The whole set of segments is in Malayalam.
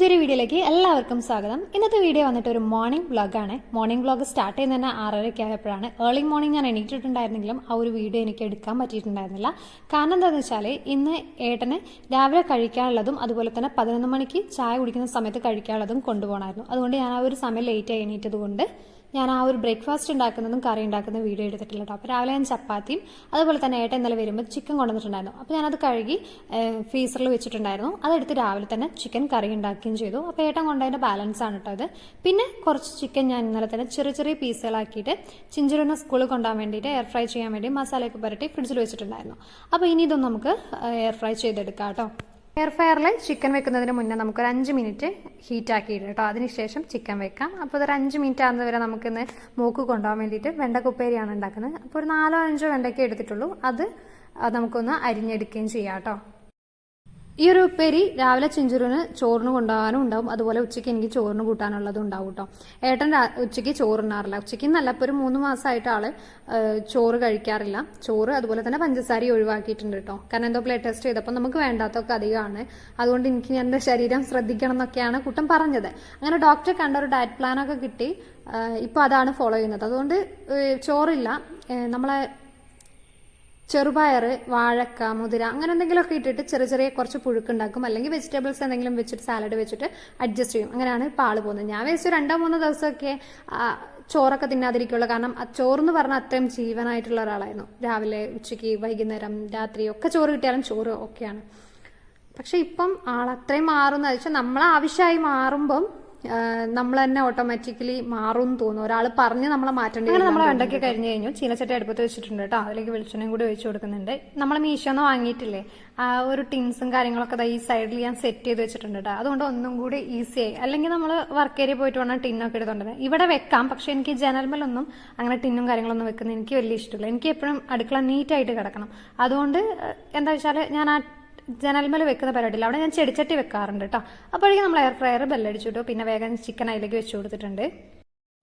പുതിയൊരു വീഡിയോയിലേക്ക് എല്ലാവർക്കും സ്വാഗതം. ഇന്നത്തെ വീഡിയോ വന്നിട്ട് ഒരു മോർണിംഗ് വ്ളോഗാണ് മോർണിംഗ് വ്ളോഗ് സ്റ്റാർട്ട് ചെയ്യുന്ന തന്നെ ആറരയ്ക്ക് ആയപ്പോഴാണ്. ഏർലി മോർണിംഗ് ഞാൻ എണീറ്റിട്ടുണ്ടായിരുന്നെങ്കിലും ആ ഒരു വീഡിയോ എനിക്ക് എടുക്കാൻ പറ്റിയിട്ടുണ്ടായിരുന്നില്ല. കാരണം എന്താണെന്ന് വെച്ചാൽ ഇന്ന് ഏട്ടന് രാവിലെ കഴിക്കാനുള്ളതും അതുപോലെ തന്നെ പതിനൊന്ന് മണിക്ക് ചായ കുടിക്കുന്ന സമയത്ത് കഴിക്കാനുള്ളതും കൊണ്ടുപോകണമായിരുന്നു. അതുകൊണ്ട് ഞാൻ ആ ഒരു സമയം ലേറ്റായി എണീറ്റത് കൊണ്ട് ഞാൻ ആ ഒരു ബ്രേക്ക്ഫാസ്റ്റ് ഉണ്ടാക്കുന്നതും കറി ഉണ്ടാക്കുന്ന വീഡിയോ എടുത്തിട്ടില്ല കേട്ടോ അപ്പോൾ രാവിലെ ഞാൻ ചപ്പാത്തിയും അതുപോലെ തന്നെ ഏട്ടൻ ഇന്നലെ വരുമ്പോൾ ചിക്കൻ കൊണ്ടുവന്നിട്ടുണ്ടായിരുന്നു. അപ്പോൾ ഞാനത് കഴുകി ഫ്രീസറിൽ വെച്ചിട്ടുണ്ടായിരുന്നു. അതെടുത്ത് രാവിലെ തന്നെ ചിക്കൻ കറി ഉണ്ടാക്കുകയും ചെയ്തു. അപ്പോൾ ഏട്ടൻ കൊണ്ടതിന്റെ ബാലൻസ് ആണ് കേട്ടോ അത് പിന്നെ കുറച്ച് ചിക്കൻ ഞാൻ ഇന്നലെ തന്നെ ചെറിയ ചെറിയ പീസുകളാക്കിയിട്ട് ചിഞ്ചിരുന്ന സ്കൂളിൽ കൊണ്ടുപോകാൻ വേണ്ടിയിട്ട് എയർ ഫ്രൈ ചെയ്യാൻ വേണ്ടി മസാലയൊക്കെ പുരട്ടി ഫ്രിഡ്ജിൽ വെച്ചിട്ടുണ്ടായിരുന്നു. അപ്പോൾ ഇനി ഇതൊന്നും നമുക്ക് എയർ ഫ്രൈ ചെയ്തെടുക്കാം കേട്ടോ എയർ ഫ്രയറിൽ ചിക്കൻ വെക്കുന്നതിന് മുന്നേ നമുക്കൊരു അഞ്ച് മിനിറ്റ് ഹീറ്റ് ആക്കിയിട്ട് കേട്ടോ അതിനുശേഷം ചിക്കൻ വെക്കാം. അപ്പോൾ ഒരു അഞ്ച് മിനിറ്റ് ആകുന്നത് വരെ നമുക്കിന്ന് മൂക്ക് കൊണ്ടുപോകാൻ വേണ്ടിയിട്ട് വെണ്ടക്കുപ്പേരിയാണ് ഉണ്ടാക്കുന്നത്. അപ്പോൾ ഒരു നാലോ അഞ്ചോ വെണ്ടയ്ക്ക് എടുത്തിട്ടുള്ളൂ. അത് നമുക്കൊന്ന് അരിഞ്ഞെടുക്കുകയും ചെയ്യാം കേട്ടോ ഈ ഒരു ഉപ്പേരി രാവിലെ ചിഞ്ചുരുവിന് ചോറിന് കൊണ്ടുപോകാനും ഉണ്ടാവും. അതുപോലെ ഉച്ചയ്ക്ക് എനിക്ക് ചോറിന് കൂട്ടാനുള്ളതും ഉണ്ടാവും കേട്ടോ ഏട്ടൻ ഉച്ചയ്ക്ക് ചോറുണ്ണാറില്ല. ഉച്ചയ്ക്ക് നല്ല ഇപ്പോൾ ഒരു മൂന്ന് മാസമായിട്ട് ആൾ ചോറ് കഴിക്കാറില്ല. ചോറ് അതുപോലെ തന്നെ പഞ്ചസാര ഒഴിവാക്കിയിട്ടുണ്ട് കേട്ടോ കാരണം എന്തോ ബ്ലഡ് ടെസ്റ്റ് ചെയ്തപ്പോൾ നമുക്ക് വേണ്ടാത്തൊക്കെ അധികമാണ്. അതുകൊണ്ട് എനിക്ക് എന്റെ ശരീരം ശ്രദ്ധിക്കണം എന്നൊക്കെയാണ് കൂട്ടം പറഞ്ഞത്. അങ്ങനെ ഡോക്ടറെ കണ്ട ഒരു ഡയറ്റ് പ്ലാനൊക്കെ കിട്ടി. ഇപ്പോൾ അതാണ് ഫോളോ ചെയ്യുന്നത്. അതുകൊണ്ട് ചോറില്ല. നമ്മളെ ചെറുപയർ വാഴക്ക മുതിര അങ്ങനെ എന്തെങ്കിലുമൊക്കെ ഇട്ടിട്ട് ചെറിയ ചെറിയ കുറച്ച് പുഴുക്കുണ്ടാക്കും. അല്ലെങ്കിൽ വെജിറ്റബിൾസ് എന്തെങ്കിലും വെച്ചിട്ട് സാലഡ് വെച്ചിട്ട് അഡ്ജസ്റ്റ് ചെയ്യും. അങ്ങനെയാണ് ഇപ്പോൾ ആൾ പോകുന്നത്. ഞാൻ വെച്ച് രണ്ടോ മൂന്നോ ദിവസമൊക്കെ ചോറൊക്കെ തിന്നാതിരിക്കുള്ളൂ. കാരണം ചോറെന്ന് പറഞ്ഞാൽ അത്രയും ജീവനായിട്ടുള്ള ഒരാളായിരുന്നു. രാവിലെ ഉച്ചയ്ക്ക് വൈകുന്നേരം രാത്രി ഒക്കെ ചോറ് കിട്ടിയാലും ചോറ് ഒക്കെയാണ് പക്ഷെ ഇപ്പം ആൾ അത്രയും മാറുന്ന വെച്ചാൽ നമ്മളെ ആവശ്യമായി മാറുമ്പം നമ്മൾ തന്നെ ഓട്ടോമാറ്റിക്കലി മാറും എന്ന് തോന്നുന്നു. ഒരാൾ പറഞ്ഞ് നമ്മളെ മാറ്റേണ്ടി അങ്ങനെ നമ്മൾ വെണ്ടയ്ക്ക് കഴിഞ്ഞ് കഴിഞ്ഞു. ചീനച്ചട്ടി അടുപ്പത്ത് വെച്ചിട്ടുണ്ട് കേട്ടോ. അതിലേക്ക് വെളിച്ചെണ്ണയും കൂടി ഒഴിച്ചു കൊടുക്കുന്നുണ്ട്. നമ്മൾ മീശോന്ന് വാങ്ങിയിട്ടില്ലേ? ആ ഒരു ടിൻസും കാര്യങ്ങളൊക്കെ ഈ സൈഡിൽ ഞാൻ സെറ്റ് ചെയ്ത് വെച്ചിട്ടുണ്ട് കേട്ടോ. അതുകൊണ്ട് ഒന്നും കൂടി ഈസി ആയി. അല്ലെങ്കിൽ നമ്മൾ വർക്ക് ഏരിയ പോയിട്ട് വേണം ടിന്നൊക്കെ എടുത്തോണ്ടത് ഇവിടെ വെക്കാം. പക്ഷെ എനിക്ക് ജനൽമലൊന്നും അങ്ങനെ ടിന്നും കാര്യങ്ങളൊന്നും വെക്കുന്നത് എനിക്ക് വലിയ ഇഷ്ടമില്ല. എനിക്ക് എപ്പോഴും അടുക്കള നീറ്റായിട്ട് കിടക്കണം. അതുകൊണ്ട് എന്താ വെച്ചാൽ ഞാൻ ആ ജനൽമേൽ വെക്കുന്ന പരിപാടിയില്ല. അവിടെ ഞാൻ ചെടിച്ചട്ടി വെക്കാറുണ്ട് കേട്ടോ അപ്പോഴേക്കും നമ്മൾ എയർ ഫ്രയർ ബെല്ലടിച്ചിട്ടു. പിന്നെ വേഗം ചിക്കൻ അതിലേക്ക് വെച്ച് കൊടുത്തിട്ടുണ്ട്.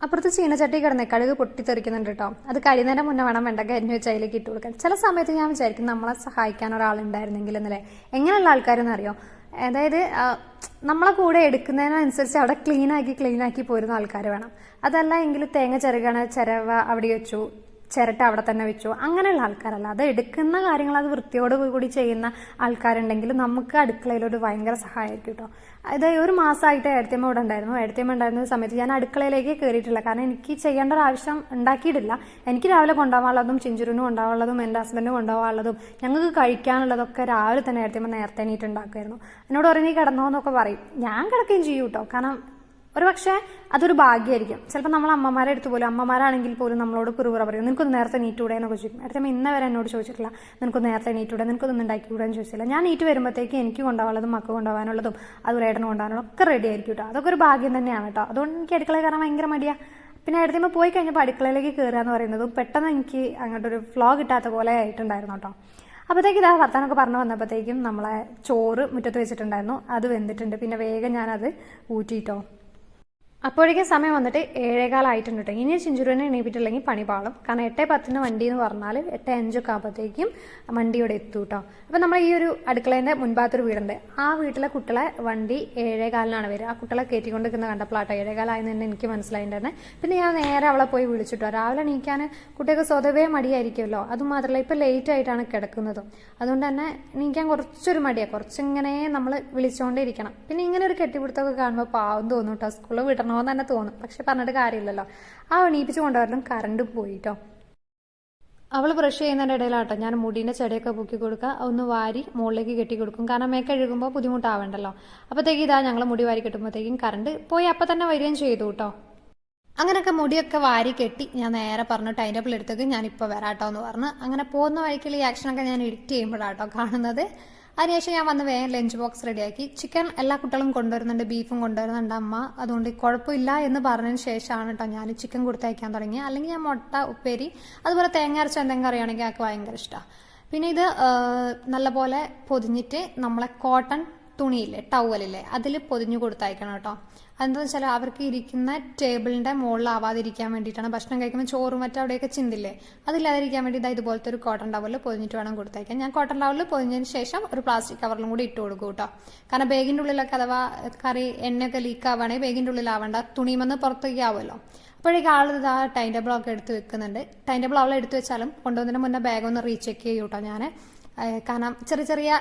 അപ്പുറത്ത് ചീനച്ചട്ടി കിടന്നേ കടുക് പൊട്ടിത്തെറിക്കുന്നുണ്ട് കേട്ടോ അത് കഴിയുന്നതിന് മുന്നേ വേണം വെണ്ടക്ക അരിഞ്ഞു വെച്ച് അതിലേക്ക് ഇട്ട് കൊടുക്കാൻ. ചില സമയത്ത് ഞാൻ വിചാരിക്കും നമ്മളെ സഹായിക്കാൻ ഒരാളുണ്ടായിരുന്നെങ്കിൽ എന്നല്ലേ. എങ്ങനെയുള്ള ആൾക്കാരെന്ന് അറിയോ? അതായത് നമ്മളെ കൂടെ എടുക്കുന്നതിനനുസരിച്ച് അവിടെ ക്ലീനാക്കി ക്ലീനാക്കി പോരുന്ന ആൾക്കാർ വേണം. അതല്ല എങ്കിൽ തേങ്ങ ചെറുകണ ചിരവ അവിടെ വെച്ചു. ചിരട്ട അവിടെ തന്നെ വെച്ചു. അങ്ങനെയുള്ള ആൾക്കാരല്ല. അത് എടുക്കുന്ന കാര്യങ്ങൾ അത് വൃത്തിയോട് കൂടി ചെയ്യുന്ന ആൾക്കാരുണ്ടെങ്കിൽ നമുക്ക് അടുക്കളയിൽ ഒരു ഭയങ്കര സഹായമായിരിക്കും കേട്ടോ അത് ഒരു മാസമായിട്ട് ഏഴത്തിയമ്മ ഇവിടെ ഉണ്ടായിരുന്നു. ഏഴത്തിയമ്മ ഉണ്ടായിരുന്ന സമയത്ത് ഞാൻ അടുക്കളയിലേക്ക് കയറിയിട്ടില്ല. കാരണം എനിക്ക് ചെയ്യേണ്ട ഒരു ആവശ്യം ഉണ്ടാക്കിയിട്ടില്ല. എനിക്ക് രാവിലെ കൊണ്ടുപോകാനുള്ളതും ചിഞ്ചുരുനും കൊണ്ടുപോകാനുള്ളതും എന്റെ ഹസ്ബൻഡിനും കൊണ്ടുപോകാനുള്ളതും ഞങ്ങൾക്ക് കഴിക്കാനുള്ളതൊക്കെ രാവിലെ തന്നെ ഏഴത്തിയമ്മ നേരത്തെ എണീറ്റ് ഉണ്ടാക്കുമായിരുന്നു. എന്നോട് നീ കിടന്നോ എന്നൊക്കെ പറയും. ഞാൻ കിടക്കുകയും ചെയ്യും കേട്ടോ കാരണം ഒരു പക്ഷേ അതൊരു ഭാഗ്യമായിരിക്കും ചിലപ്പോൾ നമ്മൾ അമ്മമാരെ എടുത്തു പോലും അമ്മമാരാണെങ്കിൽ പോലും നമ്മളോട് കുറുകുറ പറയും നിനക്കൊന്ന് നേരത്തെ നീറ്റൂടെ എന്നൊക്കെ ചോദിക്കും. അടുത്ത ഇന്ന വരെ എന്നോട് ചോദിച്ചിട്ടില്ല നിനക്കൊന്ന് നേരത്തെ നീറ്റൂടെ നിനക്കൊന്നും ഉണ്ടാക്കിക്കൂടെ എന്ന് ചോദിച്ചില്ല. ഞാൻ നീറ്റ് വരുമ്പോഴത്തേക്ക് എനിക്ക് കൊണ്ടുപോകാനുള്ളതും മക്ക കൊണ്ടുപോകാനുള്ളതും അതുപോലെ ഏട്ടന് കൊണ്ടുപോകാനുള്ളതും ഒക്കെ റെഡി ആയിരിക്കും കേട്ടോ അതൊക്കെ ഒരു ഭാഗ്യം തന്നെയാണ് കേട്ടോ അതുകൊണ്ട് എനിക്ക് അടുക്കളയിൽ കയറാൻ ഭയങ്കര മടിയാ. പിന്നെ അടുത്തുമ്പോൾ പോയി കഴിഞ്ഞപ്പോൾ അടുക്കളയിലേക്ക് കയറുക എന്ന് പറയുന്നത് പെട്ടെന്ന് എനിക്ക് അങ്ങോട്ട് ഒരു ഫ്ലോ കിട്ടാത്ത പോലെ ആയിട്ടുണ്ടായിരുന്നു കേട്ടോ അപ്പോഴത്തേക്ക് ഇതാ വർത്താനൊക്കെ പറഞ്ഞു വന്നപ്പോഴത്തേക്കും നമ്മളെ ചോറ് മുറ്റത്ത് വെച്ചിട്ടുണ്ടായിരുന്നു. അത് വെന്തിട്ടുണ്ട്. പിന്നെ വേഗം ഞാനത് ഊറ്റിയിട്ടോ അപ്പോഴേക്കും സമയം വന്നിട്ട് ഏഴേകാലായിട്ടുണ്ട് കേട്ടോ ഇനി ചിഞ്ചുരുവിനെ എണീപ്പിട്ടില്ലെങ്കിൽ പണി പാളും. കാരണം എട്ട് പത്തിന് വണ്ടി എന്ന് പറഞ്ഞാൽ എട്ട് അഞ്ചൊക്കെ ആകുമ്പോഴത്തേക്കും വണ്ടി ഇവിടെ എത്തും കേട്ടോ അപ്പം നമ്മൾ ഈ ഒരു അടുക്കളേന്റെ മുൻഭാഗത്തൊരു വീടുണ്ട്. ആ വീട്ടിലെ കുട്ടികളെ വണ്ടി ഏഴേകാലിനാണ് വരിക. ആ കുട്ടികളെ കയറ്റിക്കൊണ്ട് നിൽക്കുന്ന കണ്ടപ്പോളാട്ടോ ഏഴേകാലായെന്ന് തന്നെ എനിക്ക് തന്നെ. പിന്നെ ഞാൻ നേരെ അവളെ പോയി വിളിച്ചിട്ടോ. രാവിലെ എണീക്കാൻ കുട്ടികൾക്ക് സ്വതവേ മടിയായിരിക്കുമല്ലോ. അതുമാത്രമല്ല ഇപ്പം ലേറ്റ് ആയിട്ടാണ് കിടക്കുന്നതും. അതുകൊണ്ട് തന്നെ എണീക്കാൻ കുറച്ചൊരു മടിയാണ് കുറച്ചിങ്ങനെ നമ്മൾ വിളിച്ചുകൊണ്ടേ ഇരിക്കണം. പിന്നെ ഇങ്ങനെ ഒരു കെട്ടിപ്പിടുത്തമൊക്കെ കാണുമ്പോൾ പാവം തോന്നും കേട്ടോ സ്കൂളിൽ വിടണമെന്ന് തന്നെ തോന്നും. പക്ഷെ പറഞ്ഞിട്ട് കാര്യമില്ലല്ലോ. ആ എണീപ്പിച്ച് കൊണ്ടുവരലും കറണ്ടും പോയിട്ടോ. അവൾ ബ്രഷ് ചെയ്യുന്നതിന്റെ ഇടയിലാട്ടോ. ഞാൻ മുടീന്റെ ചെടിയൊക്കെ പൊക്കി കൊടുക്കുക. ഒന്ന് വാരി മുകളിലേക്ക് കെട്ടി കൊടുക്കും. കാരണം മേക്ക് കഴുകുമ്പോൾ ബുദ്ധിമുട്ടാവണ്ടല്ലോ. അപ്പോഴത്തേക്ക് ഇതാ ഞങ്ങൾ മുടി വാരി കെട്ടുമ്പോഴത്തേക്കും കറണ്ട് പോയി. അപ്പം തന്നെ വരികയും ചെയ്തു കേട്ടോ. അങ്ങനെയൊക്കെ മുടിയൊക്കെ വാരി കെട്ടി ഞാൻ നേരെ പറഞ്ഞു ടൈം ടേബിൾ എടുത്തേക്ക്. ഞാനിപ്പോൾ വരാട്ടോ എന്ന് പറഞ്ഞ്. അങ്ങനെ പോകുന്ന വഴിക്കുള്ള ഈ ആക്ഷനൊക്കെ ഞാൻ എഡിറ്റ് ചെയ്യുമ്പോഴാട്ടോ കാണുന്നത്. അതിനുശേഷം ഞാൻ വന്ന് വേഗം ലഞ്ച് ബോക്സ് റെഡിയാക്കി ചിക്കൻ എല്ലാ കുട്ടികളും കൊണ്ടുവരുന്നുണ്ട് ബീഫും കൊണ്ടുവരുന്നുണ്ട് അമ്മ. അതുകൊണ്ട് കുഴപ്പമില്ല എന്ന് പറഞ്ഞതിന് ശേഷമാണ് കേട്ടോ ഞാൻ ചിക്കൻ കൊടുത്തയക്കാൻ തുടങ്ങി അല്ലെങ്കിൽ ഞാൻ മുട്ട ഉപ്പേരി അതുപോലെ തേങ്ങ അരച്ച എന്തെങ്കിലും കറിയാണെങ്കിൽ ആൾക്ക് ഭയങ്കര ഇഷ്ടമാണ് പിന്നെ ഇത് നല്ലപോലെ പൊതിഞ്ഞിട്ട് നമ്മളെ കോട്ടൺ തുണിയില്ലേ ടവലില്ലേ അതിൽ പൊതിഞ്ഞു കൊടുത്തയക്കണം കേട്ടോ. അതെന്താണെന്ന് വെച്ചാൽ അവർക്ക് ഇരിക്കുന്ന ടേബിളിന്റെ മുകളിലാവാതിരിക്കാൻ വേണ്ടിയിട്ടാണ് ഭക്ഷണം കഴിക്കുമ്പോൾ ചോറും മറ്റും അവിടെയൊക്കെ ചിന്തില്ലേ? അതില്ലാതിരിക്കാൻ വേണ്ടി ഇതാ ഇതുപോലത്തെ ഒരു കോട്ടൺ ടവലിൽ പൊതിഞ്ഞിട്ട് വേണം കൊടുത്തയക്കാൻ. ഞാൻ കോട്ടൺ ടവലിൽ പൊതിഞ്ഞതിന് ശേഷം ഒരു പ്ലാസ്റ്റിക് കവറിലും കൂടി ഇട്ട് കൊടുക്കും കേട്ടോ. കാരണം ബാഗിന്റെ ഉള്ളിലൊക്കെ അഥവാ കറി എണ്ണയൊക്കെ ലീക്ക് ആവുകയാണെങ്കിൽ ബാഗിന്റെ ഉള്ളിലാവണ്ട തുണിമെന്ന് പുറത്തേക്ക് ആവുമല്ലോ. അപ്പോഴേക്കും ആൾ ഇതാ ടൈം ടേബിൾ ഒക്കെ എടുത്ത് വെക്കുന്നുണ്ട്. ടൈം ടേബിൾ അവൾ എടുത്ത് വെച്ചാലും കൊണ്ടുവന്നതിന് മുന്നേ ബാഗ് ഒന്ന് റീചെക്ക് ചെയ്യൂട്ടോ ഞാൻ കാരണം ചെറിയ ചെറിയ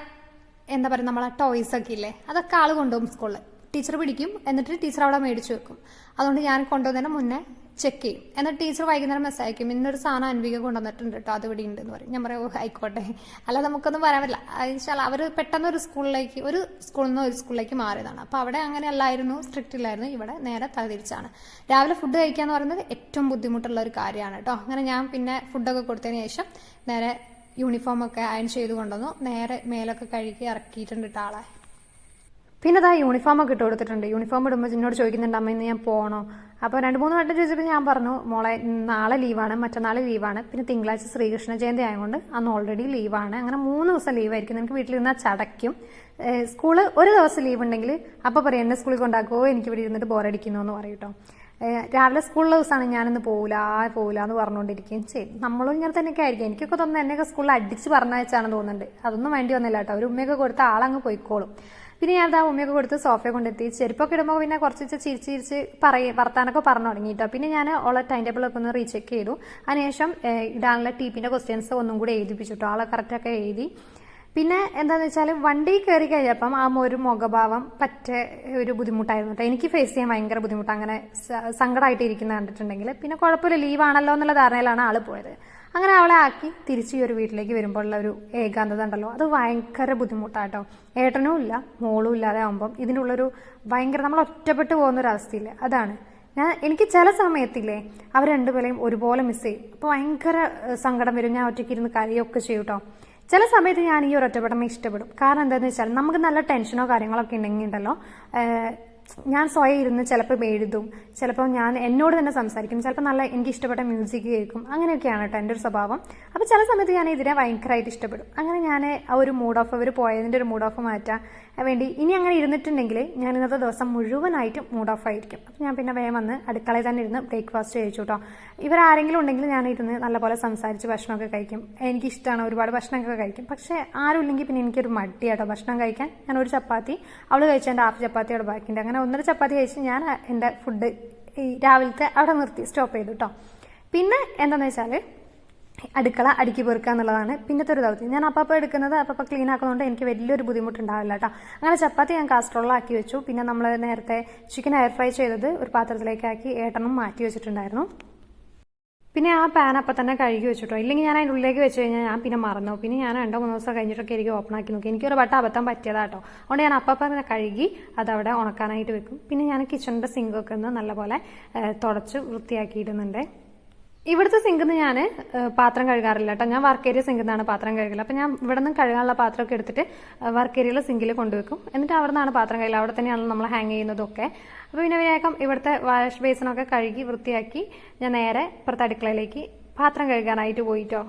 എന്താ പറയുക നമ്മളെ ടോയ്സ് ഒക്കെ ഇല്ലേ? അതൊക്കെ ആൾ കൊണ്ടുപോകും സ്കൂളിൽ ടീച്ചർ പിടിക്കും എന്നിട്ട് ടീച്ചർ അവിടെ മേടിച്ചു വെക്കും. അതുകൊണ്ട് ഞാൻ കൊണ്ടുവന്നതിന് മുന്നേ ചെക്ക് ചെയ്യും. എന്നിട്ട് ടീച്ചർ വൈകുന്നേരം മെസ്സേജ് അയക്കും. ഇന്നൊരു സാധനം അൻവിക കൊണ്ടുവന്നിട്ടുണ്ട് കേട്ടോ അത് ഇവിടെ ഉണ്ടെന്ന് പറയും. ഞാൻ പറയും ആയിക്കോട്ടെ. അല്ല നമുക്കൊന്നും പറയാൻ പറ്റില്ല. വെച്ചാൽ അവർ പെട്ടെന്ന് ഒരു സ്കൂളിലേക്ക് ഒരു സ്കൂളിൽ നിന്ന് ഒരു സ്കൂളിലേക്ക് മാറിയതാണ്. അപ്പോൾ അവിടെ അങ്ങനെ അല്ലായിരുന്നു സ്ട്രിക്റ്റ് ഇല്ലായിരുന്നു. ഇവിടെ നേരെ തകതിരിച്ചാണ് രാവിലെ ഫുഡ് കഴിക്കുക എന്ന് പറയുന്നത് ഏറ്റവും ബുദ്ധിമുട്ടുള്ള ഒരു കാര്യമാണ് കേട്ടോ അങ്ങനെ ഞാൻ പിന്നെ ഫുഡൊക്കെ കൊടുത്തതിന് ശേഷം നേരെ യൂണിഫോം ഒക്കെ അയൺ ചെയ്ത് കൊണ്ടുവന്നു. നേരെ മേലൊക്കെ കഴുകി ഇറക്കിയിട്ടുണ്ട് കേട്ടോ ആളെ. പിന്നെ അതാ യൂണിഫോം ഒക്കെ ഇട്ട് കൊടുത്തിട്ടുണ്ട്. യൂണിഫോം ഇടുമ്പോൾ എന്നോട് ചോദിക്കുന്നുണ്ട് അമ്മ ഇന്ന് ഞാൻ പോകണോ അപ്പോൾ രണ്ട് മൂന്ന് വട്ടം ചോദിച്ചപ്പോൾ ഞാൻ പറഞ്ഞു മോളെ നാളെ ലീവാണ് മറ്റന്നാൾ ലീവാണ് പിന്നെ തിങ്കളാഴ്ച ശ്രീകൃഷ്ണ ജയന്തി ആയതുകൊണ്ട് അന്ന് ഓൾറെഡി ലീവാണ് അങ്ങനെ മൂന്ന് ദിവസം ലീവായിരിക്കും നിനക്ക് വീട്ടിലിരുന്നാൽ ചടയ്ക്കും. സ്കൂൾ ഒരു ദിവസം ലീവ് ഉണ്ടെങ്കിൽ അപ്പോൾ പറയും എന്നെ സ്കൂളിൽ കൊണ്ടാക്കുമോ എനിക്ക് ഇവിടെ ഇരുന്നിട്ട് ബോറടിക്കുന്നു എന്ന് പറയും കേട്ടോ രാവിലെ സ്കൂളിലെ ദിവസമാണ് ഞാനൊന്ന് പോവില്ല പോകില്ല എന്ന് പറഞ്ഞുകൊണ്ടിരിക്കുകയും ചെയ്യും. നമ്മളും ഇങ്ങനെ തന്നെയൊക്കെ ആയിരിക്കും. എനിക്കൊക്കെ തോന്നുന്നത് എന്നെയൊക്കെ സ്കൂളിൽ അടിച്ച് പറഞ്ഞയച്ചാണ് തോന്നുന്നുണ്ട്. അതൊന്നും വേണ്ടി വന്നില്ല കേട്ടോ. ഒരു ഉമ്മയൊക്കെ കൊടുത്ത ആളങ്ങ് പോയിക്കോളും. പിന്നെ ഞാൻ ആ ഉമ്മയൊക്കെ കൊടുത്ത് സോഫയെ കൊണ്ടെത്തി ചെരുപ്പൊക്കെ ഇടുമ്പോൾ പിന്നെ കുറച്ച് ചിരിച്ച് ചിരിച്ച് പറയും വർത്താനൊക്കെ പറഞ്ഞു തുടങ്ങി കേട്ടോ. പിന്നെ ഞാൻ ഓളെ ടൈം ടേബിളൊക്കെ ഒന്ന് റീചെക്ക് ചെയ്തു. അതിനുശേഷം ഇടാനുള്ള ടീപ്പിന്റെ ക്വസ്റ്റ്യൻസ് ഒന്നും കൂടി എഴുതിപ്പിച്ചു കേട്ടോ. ആളെ കറക്റ്റൊക്കെ എഴുതി. പിന്നെ എന്താന്ന് വെച്ചാൽ വണ്ടി കയറി കഴിഞ്ഞപ്പം ആ ഒരു മുഖഭാവം പറ്റ ഒരു ബുദ്ധിമുട്ടായിരുന്നു കേട്ടോ എനിക്ക് ഫേസ് ചെയ്യാൻ ഭയങ്കര ബുദ്ധിമുട്ട്. അങ്ങനെ സങ്കടമായിട്ട് ഇരിക്കുന്ന കണ്ടിട്ടുണ്ടെങ്കിൽ പിന്നെ കുഴപ്പമില്ല ലീവാണല്ലോ എന്നുള്ള ധാരണയിലാണ് ആൾ പോയത്. അങ്ങനെ അവളെ ആക്കി തിരിച്ച് ഈ ഒരു വീട്ടിലേക്ക് വരുമ്പോഴുള്ള ഒരു ഏകാന്തത ഉണ്ടല്ലോ. അത് ഭയങ്കര ബുദ്ധിമുട്ടാട്ടോ. ഏട്ടനും ഇല്ല മോളും ഇല്ലാതെ ആകുമ്പം ഇതിന്റെ ഉള്ളൊരു ഭയങ്കര നമ്മൾ ഒറ്റപ്പെട്ടു പോകുന്ന ഒരു അവസ്ഥയില്ല? അതാണ്. ഞാൻ എനിക്ക് ചില സമയത്തില്ലേ അവർ രണ്ടുപേരെയും ഒരുപോലെ മിസ് ചെയ്യും. അപ്പോൾ ഭയങ്കര സങ്കടം വരും. ഞാൻ ഒറ്റയ്ക്ക് ഇരുന്ന് കരയൊക്കെ ചെയ്യും കേട്ടോ ചില സമയത്ത് ഞാൻ ഈ ഒരു ഒറ്റപ്പെടമ ഇഷ്ടപ്പെടും. കാരണം എന്താണെന്ന് വെച്ചാൽ നമുക്ക് നല്ല ടെൻഷനോ കാര്യങ്ങളൊക്കെ ഉണ്ടെങ്കിൽ ഉണ്ടല്ലോ ഞാൻ സ്വയം ഇരുന്ന് ചിലപ്പോൾ എഴുതും ചിലപ്പോൾ ഞാൻ എന്നോട് തന്നെ സംസാരിക്കും ചിലപ്പോൾ നല്ല എനിക്ക് ഇഷ്ടപ്പെട്ട മ്യൂസിക് കേൾക്കും. അങ്ങനെയൊക്കെയാണ് കേട്ടോ എന്റെ ഒരു സ്വഭാവം. അപ്പോൾ ചില സമയത്ത് ഞാൻ ഇതിനെ ഭയങ്കരമായിട്ട് ഇഷ്ടപ്പെടും. അങ്ങനെ ഞാൻ ആ ഒരു മൂഡ് ഓഫ് അവർ പോയതിന്റെ ഒരു മൂഡ് ഓഫ് മാറ്റാൻ വേണ്ടി ഇനി അങ്ങനെ ഇരുന്നിട്ടുണ്ടെങ്കിൽ ഞാൻ ഇന്നത്തെ ദിവസം മുഴുവനായിട്ട് മൂഡ് ഓഫ് ആയിരിക്കും. അപ്പോൾ ഞാൻ പിന്നെ വേഗം വന്ന് അടുക്കളയിൽ തന്നെ ഇരുന്ന് ബ്രേക്ക്ഫാസ്റ്റ് കഴിച്ചു കേട്ടോ. ഇവരാരെങ്കിലും ഉണ്ടെങ്കിൽ ഞാൻ ഇരുന്ന് നല്ലപോലെ സംസാരിച്ച് ഭക്ഷണമൊക്കെ കഴിക്കും. എനിക്കിഷ്ടമാണ് ഒരുപാട് ഭക്ഷണമൊക്കെ കഴിക്കും. പക്ഷേ ആരും ഇല്ലെങ്കിൽ പിന്നെ എനിക്കൊരു മടിയാട്ടോ ഭക്ഷണം കഴിക്കാൻ. ഞാൻ ഒരു ചപ്പാത്തി അവൾ കഴിച്ചതിന്റെ ഹാഫ് ചപ്പാത്തി അവിടെ ബാക്കിയുണ്ട്. അങ്ങനെ ഒന്നര ചപ്പാത്തി കഴിച്ച് ഞാൻ എന്റെ ഫുഡ് ഈ രാവിലത്തെ അവിടെ നിർത്തി സ്റ്റോപ്പ് ചെയ്തു കേട്ടോ പിന്നെ എന്താണെന്ന് വെച്ചാൽ അടുക്കള അടുക്കി പെറുക്കുക എന്നുള്ളതാണ് പിന്നത്തെ ഒരു ദൗത്യം. ഞാൻ അപ്പം എടുക്കുന്നത് അപ്പം ക്ലീൻ ആക്കുന്നതുകൊണ്ട് എനിക്ക് വലിയൊരു ബുദ്ധിമുട്ടുണ്ടാവില്ല കേട്ടോ അങ്ങനെ ചപ്പാത്തി ഞാൻ കാസ്ട്രോളിലാക്കി വെച്ചു. പിന്നെ നമ്മൾ നേരത്തെ ചിക്കൻ എയർ ഫ്രൈ ചെയ്തത് ഒരു പാത്രത്തിലേക്കാക്കി ഏട്ടനും മാറ്റി വെച്ചിട്ടുണ്ടായിരുന്നു. പിന്നെ ആ പാൻ അപ്പം തന്നെ കഴുകി വെച്ചിട്ടോ. ഇല്ലെങ്കിൽ ഞാൻ അതിന്റെ ഉള്ളിലേക്ക് വെച്ച് കഴിഞ്ഞാൽ ഞാൻ പിന്നെ മറന്നു പിന്നെ ഞാൻ രണ്ടോ മൂന്നോ ദിവസം കഴിഞ്ഞിട്ടൊക്കെ എനിക്ക് ഓപ്പൺ ആക്കി നോക്കി. എനിക്കൊരു വട്ടം അബദ്ധം പറ്റിയതാട്ടോ അതുകൊണ്ട് ഞാൻ അപ്പം തന്നെ കഴുകി അതവിടെ ഉണക്കാനായിട്ട് വെക്കും. പിന്നെ ഞാൻ കിച്ചണിന്റെ സിങ്കൊക്കെ ഒന്ന് നല്ലപോലെ തുടച്ച് വൃത്തിയാക്കിയിടുന്നുണ്ട്. ഇവിടുത്തെ സിങ്കിന്ന് ഞാൻ പാത്രം കഴുകാറില്ല കേട്ടോ ഞാൻ വർക്ക് ഏരിയ സിങ്കിൽ പാത്രം കഴുകൽ. അപ്പം ഞാൻ ഇവിടെ നിന്ന് കഴുകാനുള്ള പാത്രമൊക്കെ എടുത്തിട്ട് വർക്ക് ഏരിയയിലെ സിങ്കിൽ കൊണ്ടുവെക്കും. എന്നിട്ട് അവിടെ നിന്നാണ് പാത്രം കഴുകൽ അവിടെ തന്നെയാണ് നമ്മൾ ഹാങ് ചെയ്യുന്നതൊക്കെ. അപ്പോൾ പിന്നെ വേഗം ഇവിടുത്തെ വാഷ് ബേസിനൊക്കെ കഴുകി വൃത്തിയാക്കി ഞാൻ നേരെ ഇപ്പുറത്തെ അടുക്കളയിലേക്ക് പാത്രം കഴുകാനായിട്ട് പോയിട്ടോ.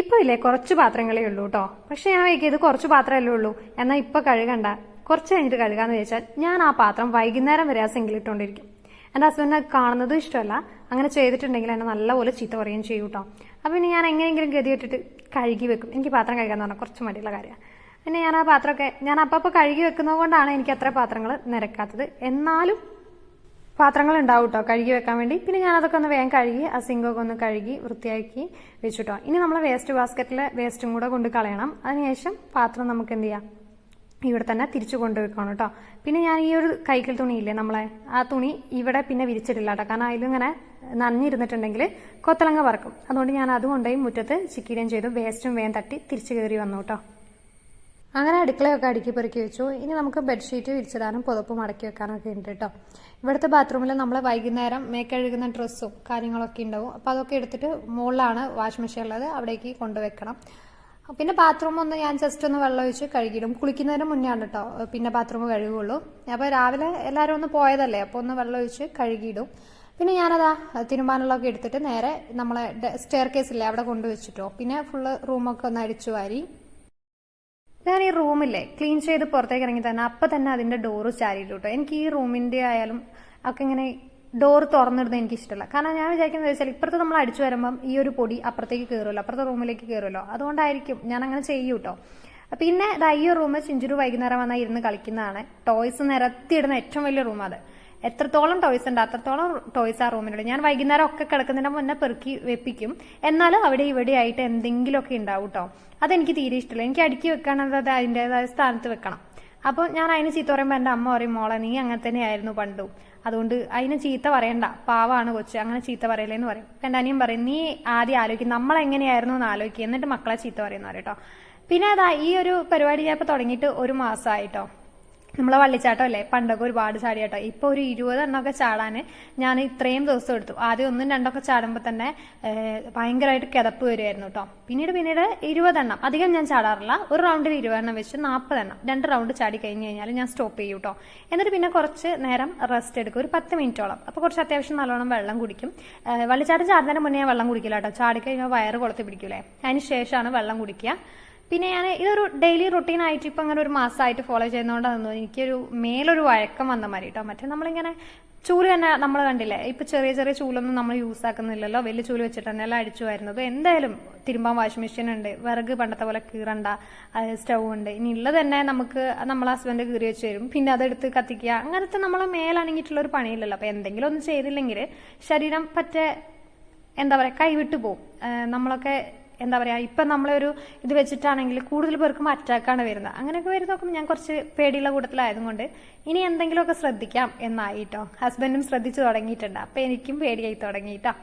ഇപ്പൊ ഇല്ലേ? കുറച്ച് പാത്രങ്ങളേ ഉള്ളൂ കേട്ടോ പക്ഷെ ഞാൻ വൈകിയത് കുറച്ച് പാത്രമല്ലേ ഉള്ളൂ. എന്നാൽ ഇപ്പൊ കഴുകണ്ട. കുറച്ച് കഴിഞ്ഞിട്ട് കഴുകാന്ന് വെച്ചാൽ ഞാൻ ആ പാത്രം വൈകുന്നേരം വരെ ആ സിങ്കിൽ ഇട്ടുകൊണ്ടിരിക്കും. എന്റെ ഹസ്ബൻഡിനെ കാണുന്നതും ഇഷ്ടമല്ല. അങ്ങനെ ചെയ്തിട്ടുണ്ടെങ്കിൽ എന്നെ നല്ലപോലെ ചീത്ത പറയുകയും ചെയ്യും കേട്ടോ അപ്പം പിന്നെ ഞാൻ എങ്ങനെയെങ്കിലും ഗതി ഇട്ടിട്ട് കഴുകി വെക്കും. എനിക്ക് പാത്രം കഴുകാൻ പറഞ്ഞാൽ കുറച്ച് മടിയുള്ള കാര്യമാണ് പിന്നെ ഞാൻ ആ പാത്രമൊക്കെ ഞാൻ അപ്പപ്പോൾ കഴുകി വെക്കുന്നത് കൊണ്ടാണ് എനിക്ക് അത്ര പാത്രങ്ങൾ നിരക്കാത്തത്. എന്നാലും പാത്രങ്ങൾ ഉണ്ടാവും കേട്ടോ കഴുകി വെക്കാൻ വേണ്ടി. പിന്നെ ഞാനതൊക്കെ ഒന്ന് വേഗം കഴുകി ആ സിങ്കൊക്കെ ഒന്ന് കഴുകി വൃത്തിയാക്കി വെച്ചിട്ടോ ഇനി നമ്മൾ വേസ്റ്റ് ബാസ്ക്കറ്റിലെ വേസ്റ്റും കൂടെ കൊണ്ട് കളയണം. അതിനുശേഷം പാത്രം നമുക്ക് എന്ത് ചെയ്യാം? ഇവിടെ തന്നെ തിരിച്ചു കൊണ്ടുപോയിക്കണം കേട്ടോ പിന്നെ ഞാൻ ഈ ഒരു കൈക്കൽ തുണിയില്ലേ നമ്മളെ ആ തുണി ഇവിടെ പിന്നെ വിരിച്ചിട്ടില്ല കേട്ടോ കാരണം അതിലിങ്ങനെ നനഞ്ഞിരുന്നിട്ടുണ്ടെങ്കിൽ കൊത്തളങ്ങ പറക്കും അതുകൊണ്ട് ഞാൻ അത് കൊണ്ടുപോയി മുറ്റത്ത് ചിക്കിടുകയും ചെയ്തു. വേസ്റ്റും വേഗം തട്ടി തിരിച്ചു കയറി വന്നു കേട്ടോ അങ്ങനെ അടുക്കളയൊക്കെ അടുക്കി പെറുക്കി വെച്ചു. ഇനി നമുക്ക് ബെഡ്ഷീറ്റ് വിരിച്ചിടാനും പുതപ്പ് മടക്കി വെക്കാനൊക്കെ ഉണ്ട് കേട്ടോ ഇവിടുത്തെ ബാത്റൂമിൽ നമ്മൾ വൈകുന്നേരം മേക്കഴുകുന്ന ഡ്രസ്സും കാര്യങ്ങളൊക്കെ ഉണ്ടാവും. അപ്പോൾ അതൊക്കെ എടുത്തിട്ട് മുകളിലാണ് വാഷിംഗ് മെഷീൻ ഉള്ളത്. അവിടേക്ക് കൊണ്ടുവെക്കണം. പിന്നെ ബാത്റൂം ഒന്ന് ഞാൻ ജസ്റ്റ് ഒന്ന് വെള്ളം ഒഴിച്ച് കഴുകിയിടും. കുളിക്കുന്നതിന് മുന്നേ ആണ് കേട്ടോ പിന്നെ ബാത്റൂം കഴുകുള്ളൂ. അപ്പോൾ രാവിലെ എല്ലാവരും ഒന്ന് പോയതല്ലേ അപ്പോൾ ഒന്ന് വെള്ളം ഒഴിച്ച് കഴുകിയിടും. പിന്നെ ഞാനതാ തിരുമാനങ്ങളൊക്കെ എടുത്തിട്ട് നേരെ നമ്മളെ സ്റ്റെയർ കേസില്ലേ അവിടെ കൊണ്ടുവച്ചിട്ടോ പിന്നെ ഫുള്ള് റൂമൊക്കെ ഒന്ന് അടിച്ചു വാരി. ഞാൻ ഈ റൂമില്ലേ ക്ലീൻ ചെയ്ത് പുറത്തേക്ക് ഇറങ്ങി തന്നെ അപ്പം തന്നെ അതിന്റെ ഡോറ് ചാരിയിട്ടു കേട്ടോ എനിക്ക് ഈ റൂമിന്റെ ആയാലും ഒക്കെ ഇങ്ങനെ ഡോർ തുറന്നിടുന്നത് എനിക്ക് ഇഷ്ടമല്ല കാരണം ഞാൻ വിചാരിക്കുന്നത് വെച്ചാൽ ഇപ്പുറത്ത് നമ്മൾ അടിച്ചു വരുമ്പം ഈ ഒരു പൊടി അപ്പുറത്തേക്ക് കയറുമല്ലോ അപ്പുറത്തെ റൂമിലേക്ക് കയറുമല്ലോ അതുകൊണ്ടായിരിക്കും ഞാൻ അങ്ങനെ ചെയ്യൂ കേട്ടോ പിന്നെ ഈ റൂം ചിഞ്ചുരു വൈകുന്നേരം വന്നാൽ ഇരുന്ന് കളിക്കുന്നതാണ്. ടോയ്സ് നിരത്തിയിടുന്ന ഏറ്റവും വലിയ റൂം അത്. എത്രത്തോളം ടോയ്സ് ഉണ്ട് അത്രത്തോളം ടോയ്സ് ആ റൂമിലുണ്ട് ഞാൻ വൈകുന്നേരം ഒക്കെ കിടക്കുന്നതിന് മുന്നേ പെറുക്കി വെപ്പിക്കും. എന്നാലും അവിടെ ഇവിടെ ആയിട്ട് എന്തെങ്കിലുമൊക്കെ ഉണ്ടാവും കേട്ടോ അതെനിക്ക് തീരെ ഇഷ്ടമില്ല എനിക്ക് അടുക്കി വെക്കണത് അത് അതിന്റെതായ സ്ഥാനത്ത് വെക്കണം. അപ്പോൾ ഞാൻ അതിന് ചീത്ത പറയുമ്പോൾ എന്റെ അമ്മ പറയും മോളെ നീ അങ്ങനെ തന്നെയായിരുന്നു പണ്ടും. അതുകൊണ്ട് അതിനെ ചീത്ത പറയണ്ട. പാവാണ് കൊച്ച്. അങ്ങനെ ചീത്ത പറയലേന്ന് പറയും. എന്റെ പറയും നീ ആദ്യം ആലോചിക്കും. നമ്മൾ എങ്ങനെയായിരുന്നു എന്ന് ആലോചിക്കുക എന്നിട്ട് മക്കളെ ചീത്ത പറയുന്ന പറയും കേട്ടോ പിന്നെ അതാ ഈ ഒരു പരിപാടി ഞാൻ ഇപ്പോൾ തുടങ്ങിയിട്ട് ഒരു മാസമായിട്ടോ. നമ്മളെ വള്ളിച്ചാട്ടം അല്ലേ? പണ്ടൊക്കെ ഒരുപാട് ചാടി കേട്ടോ ഇപ്പൊ ഒരു ഇരുപതെണ്ണമൊക്കെ ചാടാൻ ഞാൻ ഇത്രയും ദിവസം എടുത്തു. ആദ്യം ഒന്നും രണ്ടൊക്കെ ചാടുമ്പോൾ തന്നെ ഭയങ്കരമായിട്ട് കിതപ്പ് വരുമായിരുന്നു കേട്ടോ പിന്നീട് പിന്നീട് ഇരുപതെണ്ണം അധികം ഞാൻ ചാടാറില്ല. ഒരു റൗണ്ടിൽ ഇരുപതെണ്ണം വെച്ച് നാൽപ്പതെണ്ണം രണ്ട് റൗണ്ട് ചാടി കഴിഞ്ഞ് കഴിഞ്ഞാൽ ഞാൻ സ്റ്റോപ്പ് ചെയ്യും കേട്ടോ എന്നിട്ട് പിന്നെ കുറച്ച് നേരം റെസ്റ്റ് എടുക്കും. ഒരു പത്ത് മിനിറ്റോളം. അപ്പോൾ കുറച്ച് അത്യാവശ്യം നല്ലോണം വെള്ളം കുടിക്കും. വള്ളിച്ചാട്ടം ചാടുന്നതിന് മുന്നേ ഞാൻ വെള്ളം കുടിക്കില്ല കേട്ടോ ചാടിക്കഴിഞ്ഞാൽ വയറ് കൊളുത്തി പിടിക്കൂലേ? അതിന് ശേഷമാണ് വെള്ളം കുടിക്കുക. പിന്നെ ഞാൻ ഇതൊരു ഡെയിലി റൊട്ടീൻ ആയിട്ട് ഇപ്പം അങ്ങനെ ഒരു മാസമായിട്ട് ഫോളോ ചെയ്യുന്നതുകൊണ്ടാണ് തോന്നുന്നു എനിക്കൊരു മേലൊരു വഴക്കം വന്ന മാതിരി കേട്ടോ മറ്റേ നമ്മളിങ്ങനെ ചൂൽ തന്നെ നമ്മൾ കണ്ടില്ലേ? ഇപ്പൊ ചെറിയ ചെറിയ ചൂലൊന്നും നമ്മൾ യൂസ് ആക്കുന്നില്ലല്ലോ. വലിയ ചൂൽ വെച്ചിട്ട് തന്നെ എല്ലാം അടിച്ചു വരുന്നത്. എന്തായാലും തിരുമ്പാൻ വാഷിംഗ് മെഷീൻ ഉണ്ട്. വിറക് പണ്ടത്തെ പോലെ കീറണ്ട സ്റ്റൗ ഉണ്ട്. ഇനി ഉള്ളത് തന്നെ നമുക്ക് നമ്മളെ ഹസ്ബൻഡ് കീറി വെച്ച് തരും. പിന്നെ അതെടുത്ത് കത്തിക്കുക. അങ്ങനത്തെ നമ്മളെ മേലണങ്ങിയിട്ടുള്ള ഒരു പണിയില്ലല്ലോ. അപ്പൊ എന്തെങ്കിലും ഒന്നും ചെയ്തില്ലെങ്കിൽ ശരീരം പറ്റേ എന്താ പറയാ കൈവിട്ടു പോകും നമ്മളൊക്കെ എന്താ പറയാ ഇപ്പൊ നമ്മളൊരു ഇത് വെച്ചിട്ടാണെങ്കിൽ കൂടുതൽ പേർക്കും അറ്റാക്കാണ് വരുന്നത്. അങ്ങനെയൊക്കെ വരുന്ന നോക്കുമ്പോൾ ഞാൻ കുറച്ച് പേടിയുള്ള കൂട്ടത്തിലായതുകൊണ്ട് ഇനി എന്തെങ്കിലുമൊക്കെ ശ്രദ്ധിക്കാം എന്നായിട്ടോ. ഹസ്ബൻഡും ശ്രദ്ധിച്ചു തുടങ്ങിയിട്ടുണ്ട്. അപ്പൊ എനിക്കും പേടിയായി തുടങ്ങിയിട്ടോ.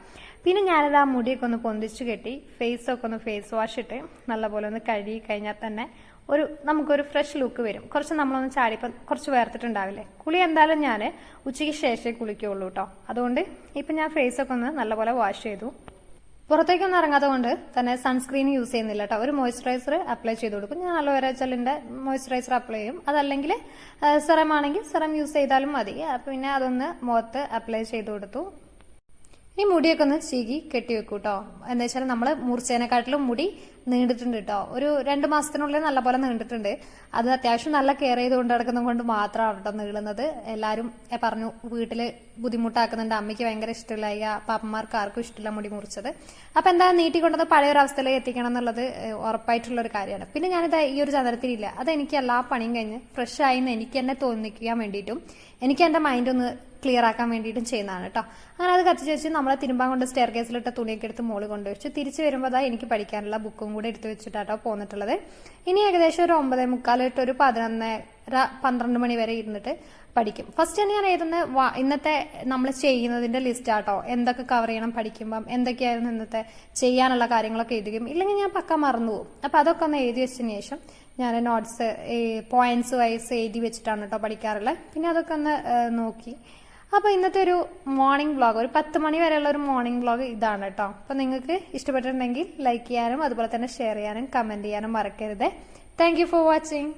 പിന്നെ ഞാനത് ആ മുടിയൊക്കെ ഒന്ന് പൊന്തിച്ചു കെട്ടി ഫേസൊക്കെ ഒന്ന് ഫേസ് വാഷ് ഇട്ട് നല്ലപോലെ ഒന്ന് കഴുകി കഴിഞ്ഞാൽ തന്നെ ഒരു നമുക്കൊരു ഫ്രഷ് ലുക്ക് വരും. കുറച്ച് നമ്മളൊന്ന് ചാടിപ്പം കുറച്ച് വേർത്തിട്ടുണ്ടാവില്ലേ? കുളി എന്തായാലും ഞാൻ ഉച്ചയ്ക്ക് ശേഷമേ കുളിക്കുള്ളൂ കേട്ടോ അതുകൊണ്ട് ഇപ്പം ഞാൻ ഫേസൊക്കെ ഒന്ന് നല്ലപോലെ വാഷ് ചെയ്തു. പുറത്തേക്കൊന്നും ഇറങ്ങാത്തത് കൊണ്ട് തന്നെ സൺസ്ക്രീൻ യൂസ് ചെയ്യുന്നില്ല കേട്ടോ ഒരു മോയ്സ്ചറൈസർ അപ്ലൈ ചെയ്ത് കൊടുക്കും. ഞാൻ അലോവേര ജെല്ലിന്റെ മോയ്സ്ചറൈസർ അപ്ലൈ ചെയ്യും. അതല്ലെങ്കിൽ സെറം ആണെങ്കിൽ സെറം യൂസ് ചെയ്താലും മതി. പിന്നെ അതൊന്ന് മുഖത്ത് അപ്ലൈ ചെയ്ത് കൊടുത്തു. ഈ മുടിയൊക്കെ ഒന്ന് ചീകി കെട്ടി വെക്കൂ കേട്ടോ എന്താ വെച്ചാൽ നമ്മൾ മൂർച്ചേനെക്കാട്ടിലും മുടി നീണ്ടിട്ടുണ്ട് കേട്ടോ ഒരു രണ്ട് മാസത്തിനുള്ളിൽ നല്ലപോലെ നീണ്ടിട്ടുണ്ട്. അത് അത്യാവശ്യം നല്ല കെയർ ചെയ്ത് കൊണ്ട് നടക്കുന്നത് കൊണ്ട് മാത്രമാണ് കേട്ടോ നീളുന്നത്. എല്ലാവരും പറഞ്ഞു വീട്ടിൽ ബുദ്ധിമുട്ടാക്കുന്നുണ്ട്. അമ്മയ്ക്ക് ഭയങ്കര ഇഷ്ടമില്ലായി ഈ പാപ്പന്മാർക്ക് ആർക്കും ഇഷ്ടമില്ല മുടി മുറിച്ചത്. അപ്പൊ എന്താ നീട്ടിക്കൊണ്ടത് പഴയ ഒരു അവസ്ഥയിലേക്ക് എത്തിക്കണം എന്നുള്ളത് ഉറപ്പായിട്ടുള്ള ഒരു കാര്യമാണ്. പിന്നെ ഞാനിത് ഈ ഒരു ചന്ദ്രത്തിലില്ല അത് എനിക്ക് എല്ലാ പണിയും കഴിഞ്ഞ് ഫ്രഷ് ആയിന്ന് എനിക്ക് എന്നെ തോന്നിക്കാൻ വേണ്ടിയിട്ടും എനിക്ക് എന്റെ മൈൻഡ് ഒന്ന് ക്ലിയർ ആക്കാൻ വേണ്ടിയിട്ടും ചെയ്യുന്നതാണ് കേട്ടോ. അങ്ങനെ അത് കത്തിച്ച് വെച്ച് നമ്മളെ തിരുമ്പാൻ കൊണ്ട് സ്റ്റെയർ കേസിലിട്ട തുണിയൊക്കെ എടുത്ത് മോൾ കൊണ്ടുവച്ചു തിരിച്ചു വരുമ്പോൾ അതാ എനിക്ക് പഠിക്കാനുള്ള ബുക്കും കൂടെ എടുത്തു വെച്ചിട്ടാട്ടോ പോന്നിട്ടുള്ളത്. ഇനി ഏകദേശം ഒരു ഒമ്പതേ മുക്കാലിട്ട് ഒരു പതിനൊന്നര പന്ത്രണ്ട് മണി വരെ ഇരുന്നിട്ട് പഠിക്കും. ഫസ്റ്റ് ഞാൻ എഴുതുന്ന ഇന്നത്തെ നമ്മൾ ചെയ്യുന്നതിന്റെ ലിസ്റ്റ് ആട്ടോ. എന്തൊക്കെ കവർ ചെയ്യണം പഠിക്കുമ്പം എന്തൊക്കെയായിരുന്നു ഇന്നത്തെ ചെയ്യാനുള്ള കാര്യങ്ങളൊക്കെ എഴുതുകയും ഇല്ലെങ്കിൽ ഞാൻ പക്ക മറന്നു പോകും. അപ്പൊ അതൊക്കെ ഒന്ന് എഴുതി വെച്ചതിന് ശേഷം ഞാൻ നോട്ട്സ് പോയിന്റ്സ് വൈസ് എഴുതി വെച്ചിട്ടാണ് കേട്ടോ പഠിക്കാറുള്ളത്. പിന്നെ അതൊക്കെ ഒന്ന് നോക്കി. അപ്പൊ ഇന്നത്തെ ഒരു മോർണിംഗ് വ്ളോഗ് ഒരു പത്ത് മണി വരെയുള്ള ഒരു മോർണിംഗ് വ്ളോഗ് ഇതാണ് കേട്ടോ. അപ്പോൾ നിങ്ങൾക്ക് ഇഷ്ടപ്പെട്ടിട്ടുണ്ടെങ്കിൽ ലൈക്ക് ചെയ്യാനും അതുപോലെ തന്നെ ഷെയർ ചെയ്യാനും കമന്റ് ചെയ്യാനും മറക്കരുത്. Thank for watching